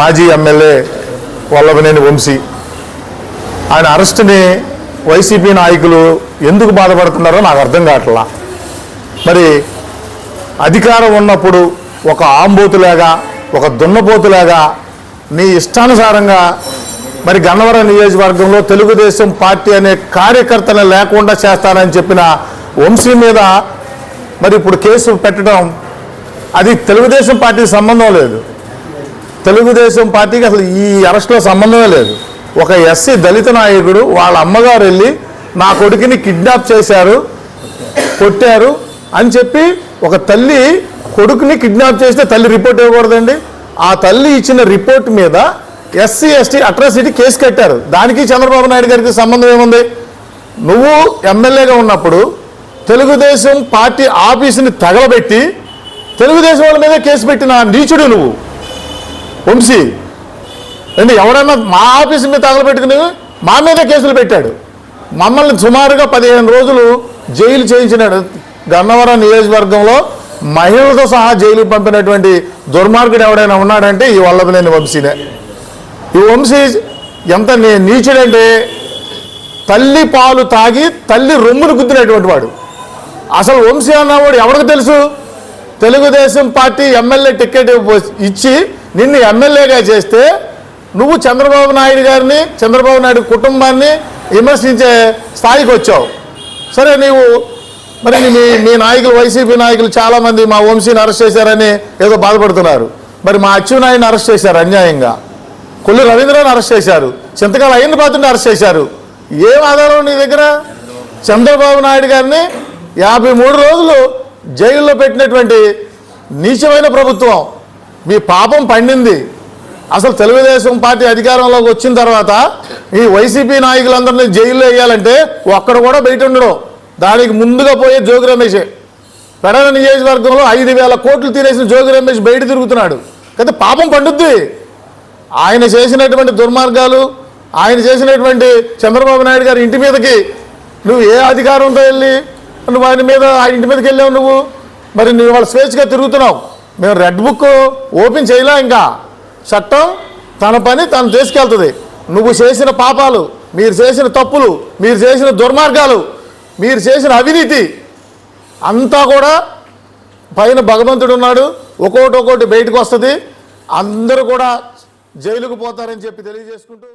మాజీ ఎమ్మెల్యే వల్లభనేని వంశీ. ఆయన అరెస్ట్ని వైసీపీ నాయకులు ఎందుకు బాధపడుతున్నారో నాకు అర్థం కావట్లా. మరి అధికారం ఉన్నప్పుడు ఒక ఆంబోతులాగా ఒక దున్నపోతులాగా నీ ఇష్టానుసారంగా మరి గన్నవరం నియోజకవర్గంలో తెలుగుదేశం పార్టీ అనే కార్యకర్తను లేకుండా చేస్తానని చెప్పిన వంశీ మీద మరి ఇప్పుడు కేసు పెట్టడం అది తెలుగుదేశం పార్టీకి సంబంధం లేదు. తెలుగుదేశం పార్టీకి అసలు ఈ అరెస్ట్లో సంబంధమే లేదు. ఒక ఎస్సీ దళిత నాయకుడు వాళ్ళ అమ్మగారు వెళ్ళి నా కొడుకుని కిడ్నాప్ చేశారు కొట్టారు అని చెప్పి ఒక తల్లి కొడుకుని కిడ్నాప్ చేస్తే తల్లి రిపోర్ట్ ఇవ్వకూడదండి. ఆ తల్లి ఇచ్చిన రిపోర్ట్ మీద ఎస్సీ ఎస్టీ అట్రాసిటీ కేసు కట్టారు. దానికి చంద్రబాబు నాయుడు గారికి సంబంధం ఏముంది? నువ్వు ఎమ్మెల్యేగా ఉన్నప్పుడు తెలుగుదేశం పార్టీ ఆఫీసుని తగలబెట్టి తెలుగుదేశం వాళ్ళ మీద కేసు పెట్టిన నీచుడు నువ్వు. వంశీ అంటే ఎవడన్నా మా ఆఫీస్ మీద తగలబెట్టుకుని మా మీద కేసులు పెట్టాడు. మమ్మల్ని సుమారుగా పదిహేను రోజులు జైలు చేయించినాడు. గన్నవరం నియోజకవర్గంలో మహిళలతో సహా జైలు పంపినటువంటి దుర్మార్గుడు ఎవడైనా ఉన్నాడంటే ఈ వల్లభలేని వంశీనే. ఈ వంశీ ఎంత నీ- నీచుడంటే తల్లి పాలు తాగి తల్లి రొమ్మును గుద్దినటువంటి వాడు. అసలు వంశీ అన్నవాడు ఎవరికి తెలుసు? తెలుగుదేశం పార్టీ ఎమ్మెల్యే టికెట్ ఇచ్చి నిన్ను ఎమ్మెల్యేగా చేస్తే నువ్వు చంద్రబాబు నాయుడు గారిని చంద్రబాబు నాయుడు కుటుంబాన్ని విమర్శించే స్థాయికి వచ్చావు. సరే నీవు మరి మీ మీ నాయకులు వైసీపీ నాయకులు చాలామంది మా వంశీని అరెస్ట్ చేశారని ఏదో బాధపడుతున్నారు. మరి మా అచ్చెన్నాయుడిని అరెస్ట్ చేశారు అన్యాయంగా. కొల్లు రవీంద్రని అరెస్ట్ చేశారు. చింతకాల అయ్యన్న పాత్రని అరెస్ట్ చేశారు. ఏం ఆధారం నీ దగ్గర? చంద్రబాబు నాయుడు గారిని యాభై మూడు రోజులు జైల్లో పెట్టినటువంటి నీచమైన ప్రభుత్వం మీ పాపం పండింది. అసలు తెలుగుదేశం పార్టీ అధికారంలోకి వచ్చిన తర్వాత ఈ వైసీపీ నాయకులందరినీ జైల్లో వేయాలంటే ఒక్కడు కూడా బయట ఉండడం. దానికి ముందుగా పోయే జోగి రమేషే. పెడల నియోజకవర్గంలో ఐదు వేల కోట్లు తీరేసిన జోగి రమేష్ బయట తిరుగుతున్నాడు. అయితే పాపం పండుద్ది. ఆయన చేసినటువంటి దుర్మార్గాలు ఆయన చేసినటువంటి చంద్రబాబు నాయుడు గారి ఇంటి మీదకి నువ్వు ఏ అధికారంతో వెళ్ళి నువ్వు ఆయన మీద ఆయన ఇంటి మీదకి వెళ్ళావు నువ్వు? మరి నువ్వు వాళ్ళ స్వేచ్ఛగా తిరుగుతున్నావు. మేము రెడ్ బుక్ ఓపెన్ చేయలే ఇంకా. చట్టం తన పని తను తీసుకెళ్తుంది నువ్వు చేసిన పాపాలు మీరు చేసిన తప్పులు మీరు చేసిన దుర్మార్గాలు మీరు చేసిన అవినీతి అంతా కూడా పైన భగవంతుడు ఉన్నాడు. ఒక్కోటి ఒక్కోటి బయటకు వస్తుంది. అందరూ కూడా జైలుకు పోతారని చెప్పి తెలియజేసుకుంటూ